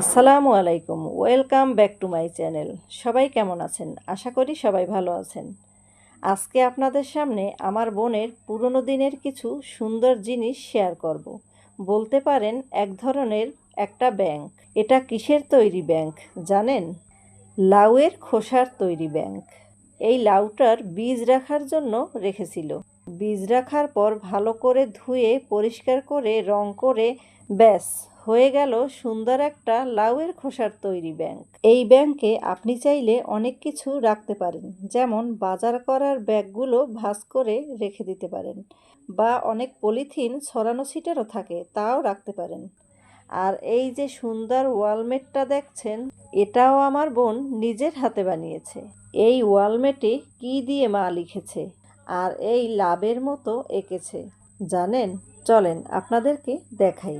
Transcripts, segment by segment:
আসসালামু আলাইকুম, welcome back to my channel. সবাই কেমন আছেন? আশা করি সবাই ভালো আছেন। আজকে আপনাদের সামনে আমার বোনের পুরনো দিনের কিছু সুন্দর জিনিস শেয়ার করব। বলতে পারেন এক ধরনের একটা ব্যাংক। এটা কিসের তৈরি ব্যাংক জানেন? লাউয়ের খোসার তৈরি ব্যাংক। এই লাউটার বীজ রাখার জন্য রেখেছিল। বীজ রাখার পর ভালো করে ধুয়ে পরিষ্কার করে রং করে ব্যাস, হয়ে গেল সুন্দর একটা লাউয়ের খোসার তৈরি ব্যাংক। এই ব্যাংকে আপনি চাইলে অনেক কিছু রাখতে পারেন, যেমন বাজার করার ব্যাগগুলো ভাঁজ করে রেখে দিতে পারেন বা অনেক পলিথিন ছড়ানো ছিটারও থাকে, তাও রাখতে পারেন। আর এই যে সুন্দর ওয়ালমেটটা দেখছেন, এটাও আমার বোন নিজের হাতে বানিয়েছে। এই ওয়ালমেটে কি দিয়ে মা লিখেছে? আর এই লাভের মতো এঁকেছে। জানেন চলেন আপনাদেরকে দেখাই।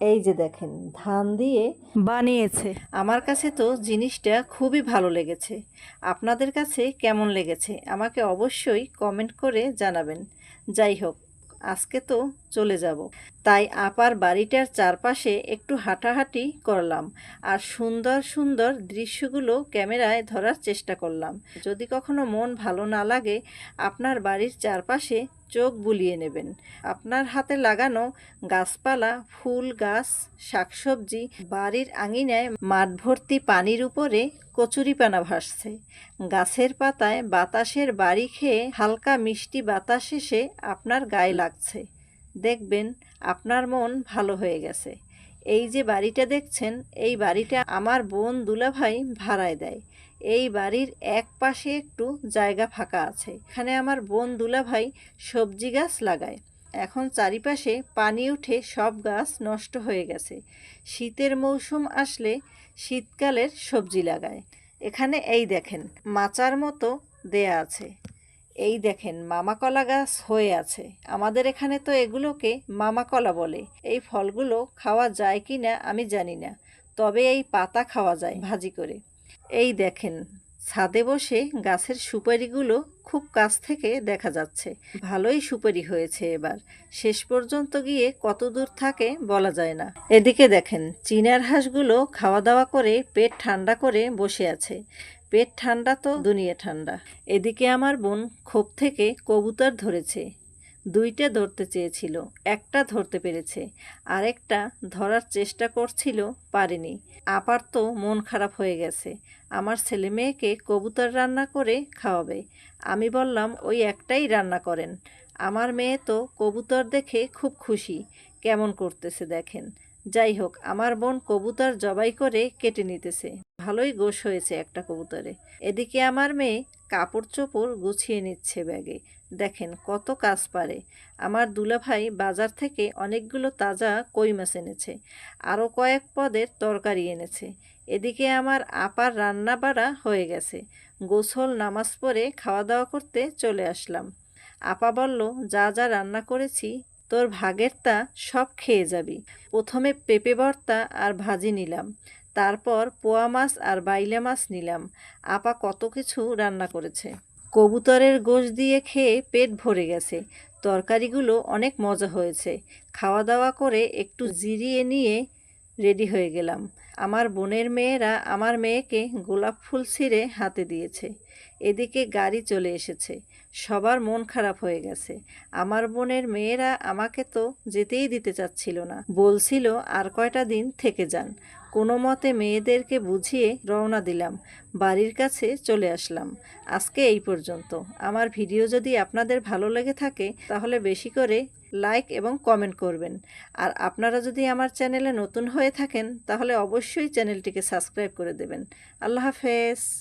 এই যে দেখেন ধান দিয়ে বানিয়েছে। আমার কাছে তো জিনিসটা খুবই ভালো লেগেছে। আপনাদের কাছে কেমন লেগেছে আমাকে অবশ্যই কমেন্ট করে জানাবেন। যাই হোক আজকে তো চলে যাব। তাই আপার বাড়িটার চারপাশে একটু হাঁটাহাঁটি করলাম আর সুন্দর সুন্দর দৃশ্যগুলো ক্যামেরায় ধরার চেষ্টা করলাম। যদি কখনো মন ভালো না লাগে, আপনার বাড়ির চারপাশে চোখ বুলিয়ে নেবেন। আপনার হাতে লাগানো গাছপালা, ফুল গাছ, শাকসবজি, বাড়ির আঙিনায় মাঠ ভর্তি পানির উপরে কচুরিপানা ভাসছে। গাছের পাতায় বাতাসের বাড়ি খেয়ে হালকা মিষ্টি বাতাস এসে আপনার গায়ে লাগছে। দেখবেন আপনার মন ভালো হয়ে গেছে। এই যে বাড়িটা দেখছেন, এই বাড়িটা আমার বোন দুলাভাই ভাড়ায় দেয়। এই বাড়ির এক পাশে একটু জায়গা ফাঁকা আছে। এখানে আমার বোন দুলাভাই সবজি গাছ লাগায়। এখন চারিপাশে পানি উঠে সব গাছ নষ্ট হয়ে গেছে। শীতের মৌসুম আসলে শীতকালের সবজি লাগায়। এখানে এই দেখেন, মাচার মতো দেয়া আছে। এই দেখেন, মামা কলা গাছ হয়ে আছে। আমাদের এখানে তো এগুলোকে মামা কলা বলে। এই ফলগুলো খাওয়া যায় কি না, আমি জানি না। তবে এই পাতা খাওয়া যায় ভাজি করে। এই দেখেন, ছাদে বসে গাছের সুপারিগুলো খুব কাছ থেকে দেখা যাচ্ছে। ভালোই সুপারি হয়েছে এবার। শেষ পর্যন্ত গিয়ে কত দূর থাকে বলা যায় না। এদিকে দেখেন, চীনার হাঁসগুলো খাওয়া দাওয়া করে পেট ঠান্ডা করে বসে আছে। পেট ঠান্ডা তো, দুনিয়া ঠান্ডা। এদিকে আমার বোন ক্ষোভ থেকে কবুতর ধরেছে। দুইটা ধরতে চেয়েছিল, একটা ধরতে পেরেছে, আরেকটা ধরার চেষ্টা করছিল, পারেনি। আপার তো মন খারাপ হয়ে গেছে। আমার ছেলে মেয়েকে কবুতর রান্না করে খাওয়াবে। আমি বললাম, ওই একটাই রান্না করেন। আমার মেয়ে তো কবুতর দেখে খুব খুশি। কেমন করতেছে দেখেন। যাই হোক, আমার বোন কবুতর জবাই করে কেটে নিতেছে। ভালোই গোশ হয়েছে একটা কবুতরে। এদিকে আমার মেয়ে কাপড় চোপড় গুছিয়ে নিচ্ছে ব্যাগে। দেখেন কত কাজ পারে। আমার দুলাভাই বাজার থেকে অনেকগুলো তাজা কই মাছ এনেছে। আরও কয়েক পদের তরকারি এনেছে। এদিকে আমার আপার রান্না বাড়া হয়ে গেছে। গোসল, নামাজ পড়ে খাওয়া দাওয়া করতে চলে আসলাম। আপা বলল, যা যা রান্না করেছি তোর ভাগের তা সব খেয়ে যাবি। প্রথমে পেঁপে ভর্তা আর ভাজি নিলাম, তারপর পোয়া মাছ আর বাইলে মাছ নিলাম। আপা কত কিছু রান্না করেছে। কবুতরের গোশ দিয়ে খেয়ে পেট ভরে গেছে। তরকারিগুলো অনেক মজা হয়েছে। খাওয়া দাওয়া করে একটু জিরিয়ে নিয়ে রেডি হয়ে গেলাম। আমার বোনের মেয়েরা আমার মেয়েকে গোলাপ ফুল ছিঁড়ে হাতে দিয়েছে। এদিকে গাড়ি চলে এসেছে। সবার মন খারাপ হয়ে গেছে। আমার বোনের মেয়েরা আমাকে তো যেতেই দিতে চাচ্ছিল না। বলছিল, আর কয়টা দিন থেকে যান। কোনো মতে মেয়েদেরকে বুঝিয়ে রওনা দিলাম। বাড়ির কাছে চলে আসলাম। আজকে এই পর্যন্ত। আমার ভিডিও যদি আপনাদের ভালো লেগে থাকে, তাহলে বেশি করে লাইক এবং কমেন্ট করবেন। আর আপনারা যদি আমার চ্যানেলে নতুন হয়ে থাকেন, তাহলে অবশ্যই চ্যানেলটিকে সাবস্ক্রাইব করে দেবেন। আল্লাহ হাফেজ।